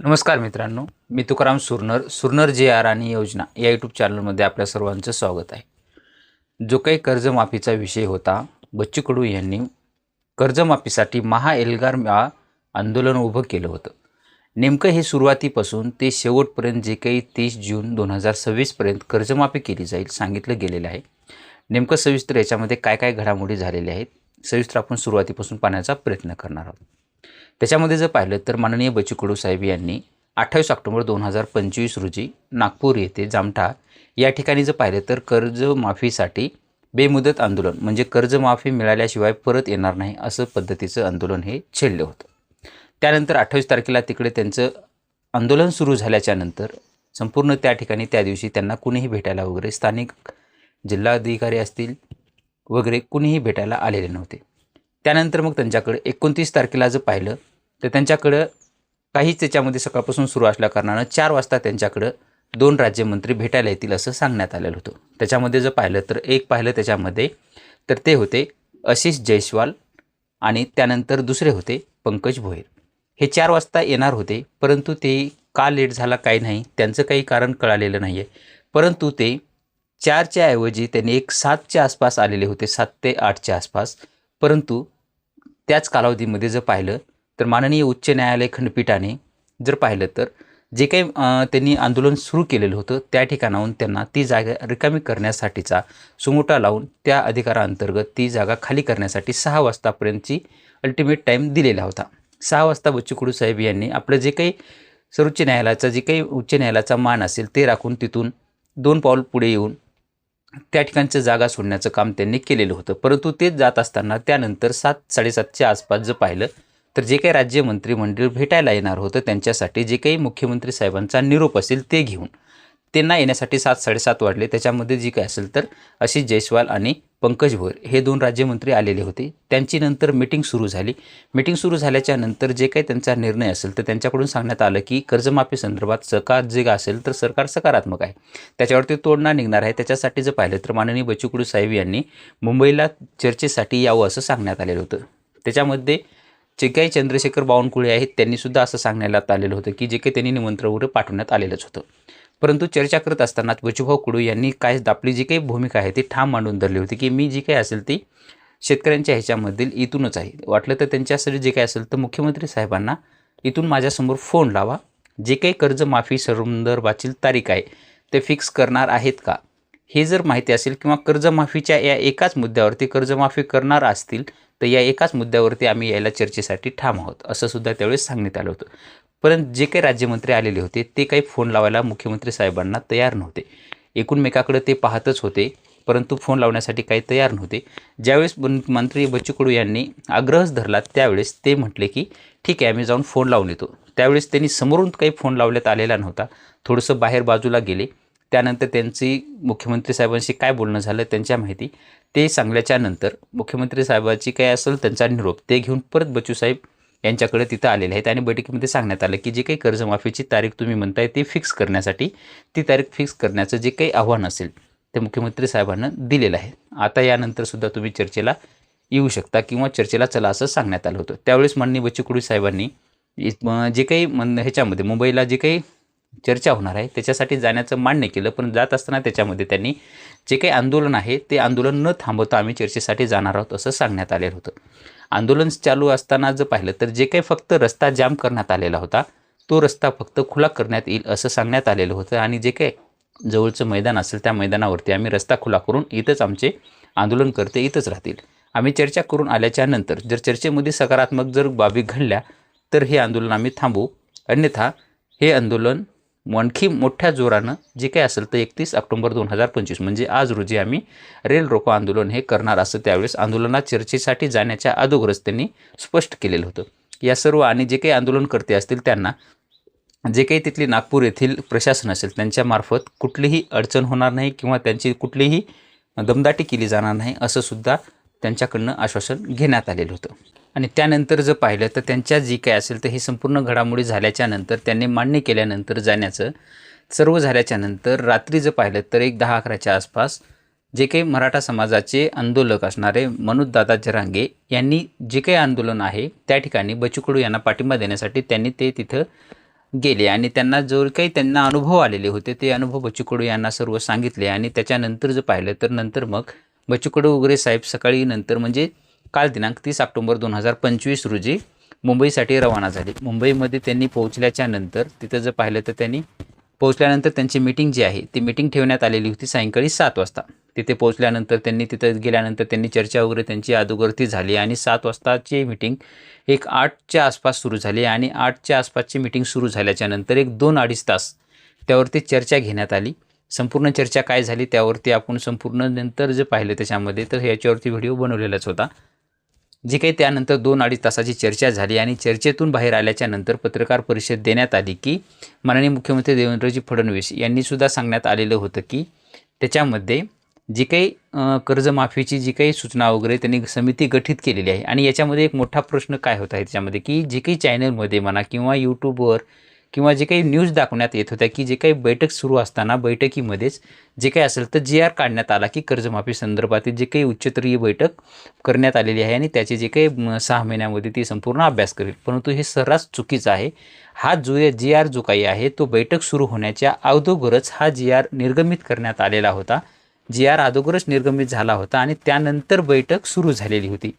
नमस्कार मित्रांनो मी तुकाराम सुरनर सुरनर जे आर आणि योजना या यूट्यूब चॅनलमध्ये आपल्या सर्वांचं स्वागत आहे. जो काही कर्जमाफीचा विषय होता बच्चू कडू यांनी कर्जमाफीसाठी महाएल्गार या आंदोलन उभं केलं होतं. नेमकं हे सुरुवातीपासून ते शेवटपर्यंत जे काही तीस जून दोन हजार सव्वीसपर्यंत कर्जमाफी केली जाईल सांगितलं गेलेलं आहे. नेमकं सविस्तर याच्यामध्ये काय काय घडामोडी झालेल्या आहेत सविस्तर आपण सुरुवातीपासून पाहण्याचा प्रयत्न करणार आहोत. त्याच्यामध्ये जर पाहिलं तर माननीय बच्चू साहेब यांनी अठ्ठावीस ऑक्टोबर दोन हजार पंचवीस रोजी नागपूर येथे जामठा या ठिकाणी जर पाहिलं तर कर्जमाफीसाठी बेमुदत आंदोलन म्हणजे कर्जमाफी मिळाल्याशिवाय परत येणार नाही असं पद्धतीचं आंदोलन हे छेडलं होतं. त्यानंतर अठ्ठावीस तारखेला तिकडे त्यांचं आंदोलन सुरू झाल्याच्यानंतर संपूर्ण त्या ठिकाणी त्या दिवशी त्यांना कुणीही भेटायला वगैरे स्थानिक जिल्हाधिकारी असतील वगैरे कुणीही भेटायला आलेले नव्हते. त्यानंतर मग त्यांच्याकडे एकोणतीस तारखेला जर पाहिलं तर त्यांच्याकडं काहीच त्याच्यामध्ये सकाळपासून सुरू असल्या कारणानं चार वाजता त्यांच्याकडं दोन राज्यमंत्री भेटायला येतील असं सांगण्यात आलेलं होतं. त्याच्यामध्ये जर पाहिलं तर एक पाहिलं त्याच्यामध्ये तर ते होते आशिष जयस्वाल आणि त्यानंतर दुसरे होते पंकज भोईर. हे चार वाजता येणार होते परंतु ते का लेट झाला काही नाही त्यांचं काही कारण कळालेलं नाही आहे परंतु ते चारच्या ऐवजी त्यांनी एक सातच्या आसपास आलेले होते सात ते आठच्या आसपास. परंतु त्याच कालावधीमध्ये जर पाहिलं तर माननीय उच्च न्यायालय खंडपीठाने जर पाहिलं तर जे काही त्यांनी आंदोलन सुरू केलेलं होतं त्या ठिकाणाहून त्यांना ती जागा रिकामी करण्यासाठीचा सुमोटा लावून त्या अधिकाराअंतर्गत ती जागा खाली करण्यासाठी सहा वाजतापर्यंतची अल्टिमेट टाईम दिलेला होता. सहा वाजता बच्चू साहेब यांनी आपलं जे काही सर्वोच्च न्यायालयाचा जे काही उच्च न्यायालयाचा मान असेल ते राखून तिथून दोन पाऊल पुढे येऊन त्या ठिकाणचं जागा सोडण्याचं काम त्यांनी केलेलं होतं. परंतु तेच जात असताना त्यानंतर सात साडेसातच्या आसपास जर पाहिलं तर जे काही राज्य मंत्रिमंडळ भेटायला येणार होतं त्यांच्यासाठी जे काही मुख्यमंत्री साहेबांचा निरोप असेल ते घेऊन. त्यांना येण्यासाठी सात साडेसात वाढले. त्याच्यामध्ये जी काय असेल तर अशी जयस्वाल आणि पंकज भोर हे दोन राज्यमंत्री आलेले होते. त्यांची नंतर मिटिंग सुरू झाली. मिटिंग सुरू झाल्याच्यानंतर जे काही त्यांचा निर्णय असेल तर त्यांच्याकडून सांगण्यात आलं की कर्जमाफी संदर्भात सकार जे काय असेल तर सरकार सकारात्मक आहे. त्याच्यावरती तोडणा निघणार आहे. त्याच्यासाठी जर पाहिलं तर माननीय बच्चूकडू साहेब यांनी मुंबईला चर्चेसाठी यावं असं सांगण्यात आलेलं होतं. त्याच्यामध्ये जे काही चंद्रशेखर बावनकुळे आहेत त्यांनीसुद्धा असं सांगण्यात आलेलं होतं की जे काही त्यांनी निमंत्रण वगैरे पाठवण्यात आलेलंच होतं. परंतु चर्चा करत असताना बचूभाऊ कुडू यांनी काय आपली जी काही भूमिका आहे ती ठाम मांडून धरली होती की मी जी काही असेल ती शेतकऱ्यांच्या ह्याच्यामधील इथूनच आहे. वाटलं तर त्यांच्यासाठी जे काही असेल तर मुख्यमंत्री साहेबांना इथून माझ्यासमोर फोन लावा. जे काही कर्जमाफी संदर्भातील तारीख आहे ते फिक्स करणार आहेत का? हे जर माहिती असेल किंवा कर्जमाफीच्या या एकाच मुद्द्यावरती कर्जमाफी करणार असतील तर या एकाच मुद्द्यावरती आम्ही यायला चर्चेसाठी ठाम आहोत असं सुद्धा त्यावेळेस सांगण्यात आलं होतं. परंतु जे काही राज्यमंत्री आलेले होते ते काही फोन लावायला मुख्यमंत्री साहेबांना तयार नव्हते. एकूणमेकाकडे ते पाहतच होते परंतु फोन लावण्यासाठी काही तयार नव्हते. ज्यावेळेस मंत्री बच्चू कडू यांनी आग्रहच धरला त्यावेळेस ते म्हटले की ठीक आहे आम्ही जाऊन फोन लावून येतो. त्यावेळेस त्यांनी समोरून काही फोन लावण्यात आलेला नव्हता. थोडंसं बाहेर बाजूला गेले. त्यानंतर त्यांची मुख्यमंत्री साहेबांशी काय बोलणं झालं त्यांच्या माहिती ते सांगल्याच्या नंतर मुख्यमंत्री साहेबाची काय असेल त्यांचा निरोप ते घेऊन परत बच्चू साहेब यांच्याकडे तिथं आलेले आहेत. आणि बैठकीमध्ये सांगण्यात आलं की जे काही कर्जमाफीची तारीख तुम्ही म्हणताय ती फिक्स करण्यासाठी ती तारीख फिक्स करण्याचं जे काही आव्हान असेल ते मुख्यमंत्री साहेबांना दिलेलं आहे. आता यानंतरसुद्धा तुम्ही चर्चेला येऊ शकता किंवा चर्चेला चला असं सांगण्यात आलं होतं. त्यावेळेस माननीय बच्चू कडू साहेबांनी जे काही मन ह्याच्यामध्ये मुंबईला जे काही चर्चा होणार आहे. त्याच्यासाठी जाण्याचं मान्य केलं पण जात असताना त्याच्यामध्ये त्यांनी जे काही आंदोलन आहे ते आंदोलन न थांबवता आम्ही चर्चेसाठी जाणार आहोत असं सांगण्यात आलेलं होतं. आंदोलन चालू असताना जर पाहिलं तर जे काही फक्त रस्ता जाम करण्यात आलेला होता तो रस्ता फक्त खुला करण्यात येईल असं सांगण्यात आलेलं होतं. आणि जे काही जवळचं मैदान असेल त्या मैदानावरती आम्ही रस्ता खुला करून इथंच आमचे आंदोलन करते इथंच राहतील. आम्ही चर्चा करून आल्याच्यानंतर जर चर्चेमध्ये सकारात्मक जर बाबी घडल्या तर हे आंदोलन आम्ही थांबवू. अन्यथा हे आंदोलन आणखी मोठ्या जोरानं जे काही असेल तर एकतीस ऑक्टोबर दोन हजार पंचवीस म्हणजे आज रोजी आम्ही रेल रोको आंदोलन हे करणार असं त्यावेळेस आंदोलनात चर्चेसाठी जाण्याच्या अगोदरच त्यांनी स्पष्ट केलेलं होतं. या सर्व आणि जे काही आंदोलनकर्ते असतील त्यांना जे काही तिथली नागपूर येथील प्रशासन असेल त्यांच्यामार्फत कुठलीही अडचण होणार नाही किंवा त्यांची कुठलीही दमदाटी केली जाणार नाही असंसुद्धा त्यांच्याकडनं आश्वासन घेण्यात आलेलं होतं. आणि त्यानंतर जर पाहिलं तर त्यांच्या जी काय असेल तर ही संपूर्ण घडामोडी झाल्याच्यानंतर त्यांनी मान्य केल्यानंतर जाण्याचं सर्व झाल्याच्यानंतर रात्री जर पाहिलं तर एक दहा अकराच्या आसपास जे काही मराठा समाजाचे आंदोलक असणारे मनोजदादा जरांगे यांनी जे काही आंदोलन आहे त्या ठिकाणी बचूकडू यांना पाठिंबा देण्यासाठी त्यांनी ते तिथं गेले. आणि त्यांना जो काही त्यांना अनुभव आलेले होते ते अनुभव बच्चू कडू यांना सर्व सांगितले. आणि त्याच्यानंतर जर पाहिलं तर नंतर मग बच्चू वगैरे साहेब सकाळी नंतर म्हणजे काल दिनांक तीस ऑक्टोबर दोन हजार पंचवीस रोजी मुंबईसाठी रवाना झाले. मुंबईमध्ये त्यांनी पोहोचल्याच्या नंतर तिथं जर पाहिलं तर त्यांनी पोहोचल्यानंतर त्यांची मीटिंग जी आहे ती मीटिंग ठेवण्यात आलेली होती सायंकाळी सात वाजता. तिथे पोहोचल्यानंतर त्यांनी तिथं गेल्यानंतर त्यांनी चर्चा वगैरे त्यांची अदोगरती झाली आणि सात वाजताची मीटिंग एक आठच्या आसपास सुरू झाली आणि आठच्या आसपासची मीटिंग सुरू झाल्याच्यानंतर एक दोन अडीच तास त्यावरती चर्चा घेण्यात आली. संपूर्ण चर्चा काय झाली त्यावरती आपण संपूर्ण नंतर जे पाहिलं त्याच्यामध्ये तर याच्यावरती व्हिडिओ बनवलेलाच होता. जी काही त्यानंतर दोन अडीच तासाची चर्चा झाली आणि चर्चेतून बाहेर आल्याच्यानंतर पत्रकार परिषद देण्यात आली की माननीय मुख्यमंत्री देवेंद्रजी फडणवीस यांनीसुद्धा सांगण्यात आलेलं होतं की त्याच्यामध्ये जी काही कर्जमाफीची जी काही सूचना वगैरे त्यांनी समिती गठीत केलेली आहे आणि याच्यामध्ये एक मोठा प्रश्न काय होता आहे त्याच्यामध्ये की जे काही चॅनलमध्ये म्हणा किंवा यूट्यूबवर किंवा जे काही न्यूज दाखवण्यात येत होत्या की जे काही बैठक सुरू असताना बैठकीमध्येच जे काही असेल तर जी आर काढण्यात आला की कर्जमाफी संदर्भातील जे काही उच्चस्तरीय बैठक करण्यात आलेली आहे आणि त्याचे जे काही सहा महिन्यामध्ये ती संपूर्ण अभ्यास करेल. परंतु हे सर्रास चुकीचं आहे. हा जो जी आर जो काही आहे तो बैठक सुरू होण्याच्या अगोदरच हा जी आर निर्गमित करण्यात आलेला होता. जी आर अगोदरच निर्गमित झाला होता आणि त्यानंतर बैठक सुरू झालेली होती.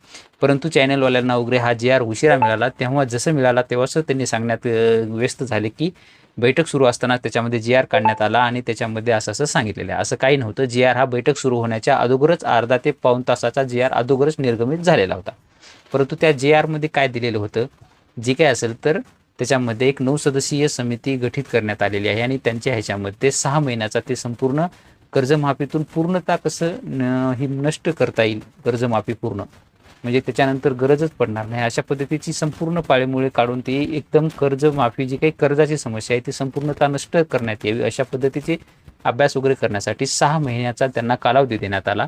परंतु चॅनलवाल्यांना वगैरे हा जी आर उशिरा मिळाला तेव्हा जसं मिळाला तेव्हाच त्यांनी सांगण्यात व्यस्त झाले की बैठक सुरू असताना त्याच्यामध्ये जी आर काढण्यात आला आणि त्याच्यामध्ये असं असं सांगितलेलं आहे. असं काही नव्हतं. जी आर हा बैठक सुरू होण्याच्या अगोदरच अर्धा ते पाऊण तासाचा जी आर अगोदरच निर्गमित झालेला होता. परंतु त्या जे आरमध्ये काय दिलेलं होतं? जे काय असेल तर त्याच्यामध्ये एक नऊ सदस्यीय समिती गठीत करण्यात आलेली आहे आणि त्यांच्या ह्याच्यामध्ये सहा महिन्याचा ते संपूर्ण कर्जमाफीतून पूर्णता कसं न ही नष्ट करता येईल कर्जमाफी पूर्ण? म्हणजे त्याच्यानंतर गरजच पडणार नाही. अशा पद्धतीची संपूर्ण पाळेमुळे काढून ती एकदम कर्जमाफी जी काही कर्जाची समस्या आहे ती संपूर्णता नष्ट करण्यात यावी. अशा पद्धतीचे अभ्यास वगैरे करण्यासाठी सहा महिन्याचा त्यांना कालावधी देण्यात आला.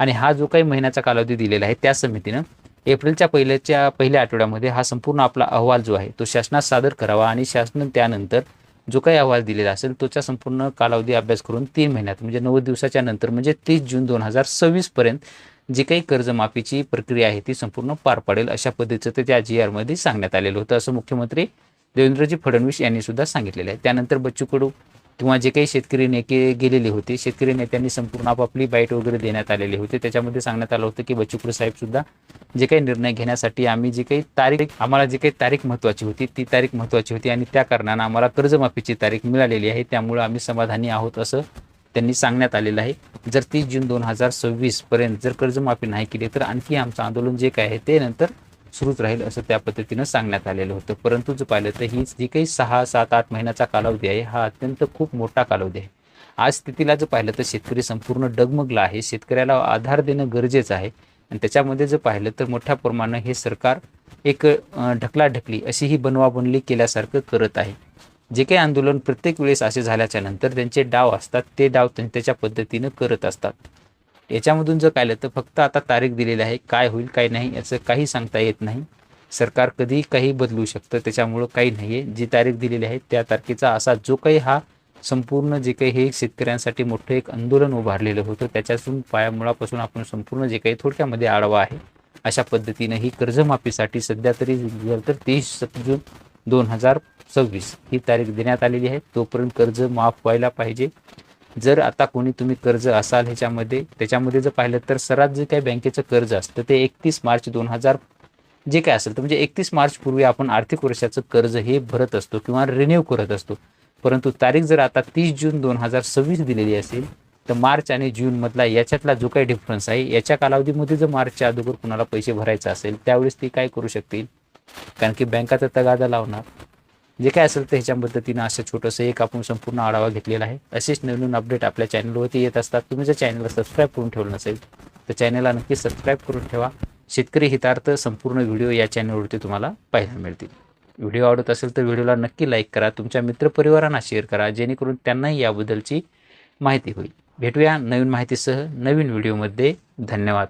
आणि हा जो काही महिन्याचा कालावधी दिलेला आहे त्या समितीनं एप्रिलच्या पहिल्याच्या पहिल्या आठवड्यामध्ये हा संपूर्ण आपला अहवाल जो आहे तो शासनात सादर करावा आणि शासन त्यानंतर जो काही अहवाल दिलेला असेल तोचा संपूर्ण कालावधी अभ्यास करून तीन महिन्यात म्हणजे नव्वद दिवसाच्या नंतर म्हणजे तीस जून दोन हजार सव्वीसपर्यंत जी काही कर्जमाफीची प्रक्रिया आहे ती संपूर्ण पार पाडेल अशा पद्धतीचं ते त्या जी आरमध्ये सांगण्यात आलेलं होतं असं मुख्यमंत्री देवेंद्रजी फडणवीस यांनी सुद्धा सांगितलेलं आहे. त्यानंतर बच्चू कडू किंवा जे काही शेतकरी नेते गेलेले होते शेतकरी नेत्यांनी संपूर्ण आपापली बाईट वगैरे देण्यात आलेले होते. त्याच्यामध्ये सांगण्यात आलं होतं की बच्चू साहेब सुद्धा जे काही निर्णय घेण्यासाठी आम्ही जी काही तारीख आम्हाला जी काही तारीख महत्त्वाची होती ती तारीख महत्त्वाची होती आणि त्या कारणानं आम्हाला कर्जमाफीची तारीख मिळालेली आहे. त्यामुळं आम्ही समाधानी आहोत असं त्यांनी सांगण्यात आलेलं आहे. जर तीस जून दोन हजार सव्वीसपर्यंत जर कर्जमाफी नाही केली तर आणखी आमचं आंदोलन जे काय आहे ते नंतर सुरूच राहील असं त्या पद्धतीनं सांगण्यात आलेलं होतं. परंतु जर पाहिलं तर ही जी काही सहा सात आठ महिन्याचा कालावधी आहे हा अत्यंत खूप मोठा कालावधी आहे. आज स्थितीला जर पाहिलं तर शेतकरी संपूर्ण डगमगला आहे. शेतकऱ्याला आधार देणं गरजेचं आहे. आणि त्याच्यामध्ये जर पाहिलं तर मोठ्या प्रमाणात हे सरकार एक ढकला ढकलाढकली अशी ही बनवाबनली केल्यासारखं करत आहे. जे काही आंदोलन प्रत्येक वेळेस असे झाल्याच्यानंतर त्यांचे डाव असतात. ते डाव त्यां- त्याच्या पद्धतीनं करत असतात. याच्यामधून जर पाहिलं तर फक्त आता तारीख दिलेली आहे काय होईल काय नाही याचं काही सांगता येत नाही. सरकार कधी काही बदलू शकतं त्याच्यामुळं काही नाही आहे जी तारीख दिलेली आहे त्या तारखेचा असा जो काही हा संपूर्ण जे काही हे शेतकऱ्यांसाठी मोठं एक आंदोलन उभारलेलं होतं त्याच्यातून पायामुळापासून आपण संपूर्ण जे काही थोडक्यामध्ये आढावा आहे अशा पद्धतीनं ही कर्जमाफीसाठी सध्या तरी जर तर तीस जून दोन हजार सव्वीस ही तारीख देण्यात आलेली आहे. तोपर्यंत कर्ज माफ व्हायला पाहिजे. जर आता कोणी तुम्ही कर्ज असाल ह्याच्यामध्ये त्याच्यामध्ये जर पाहिलं तर सर्वात जे काही बँकेचं कर्ज असतं ते एकतीस मार्च दोन हजार जे काय असेल तर म्हणजे एकतीस मार्च पूर्वी आपण आर्थिक वर्षाचं कर्ज हे भरत असतो किंवा रिन्यू करत असतो. परंतु तारीख जर आता तीस जून दोन हजार सव्वीस दिलेली असेल तर मार्च आणि जूनमधला याच्यातला जो काही डिफरन्स आहे याच्या कालावधीमध्ये जर मार्चच्या अगोदर कुणाला पैसे भरायचे असेल त्यावेळेस ती काय करू शकतील? कारण की बँकाचा तगादा लावणार. जे काय असेल तर ह्याच्या पद्धतीनं असं छोटंसं एक आपण संपूर्ण आढावा घेतलेला आहे. असेच नवीन अपडेट आपल्या चॅनलवरती येत असतात. तुम्ही जर चॅनलला सबस्क्राईब करून ठेवलं नसेल तर चॅनलला नक्की सबस्क्राईब करून ठेवा. शेतकरी हितार्थ संपूर्ण व्हिडिओ या चॅनलवरती तुम्हाला पाहायला मिळतील. व्हिडिओ आवडत असेल तर व्हिडिओला नक्की लाईक करा. तुमच्या मित्रपरिवारांना शेअर करा. जेणेकरून त्यांनाही याबद्दलची माहिती होईल. भेटूया नवीन माहितीसह नवीन व्हिडिओमध्ये धन्यवाद.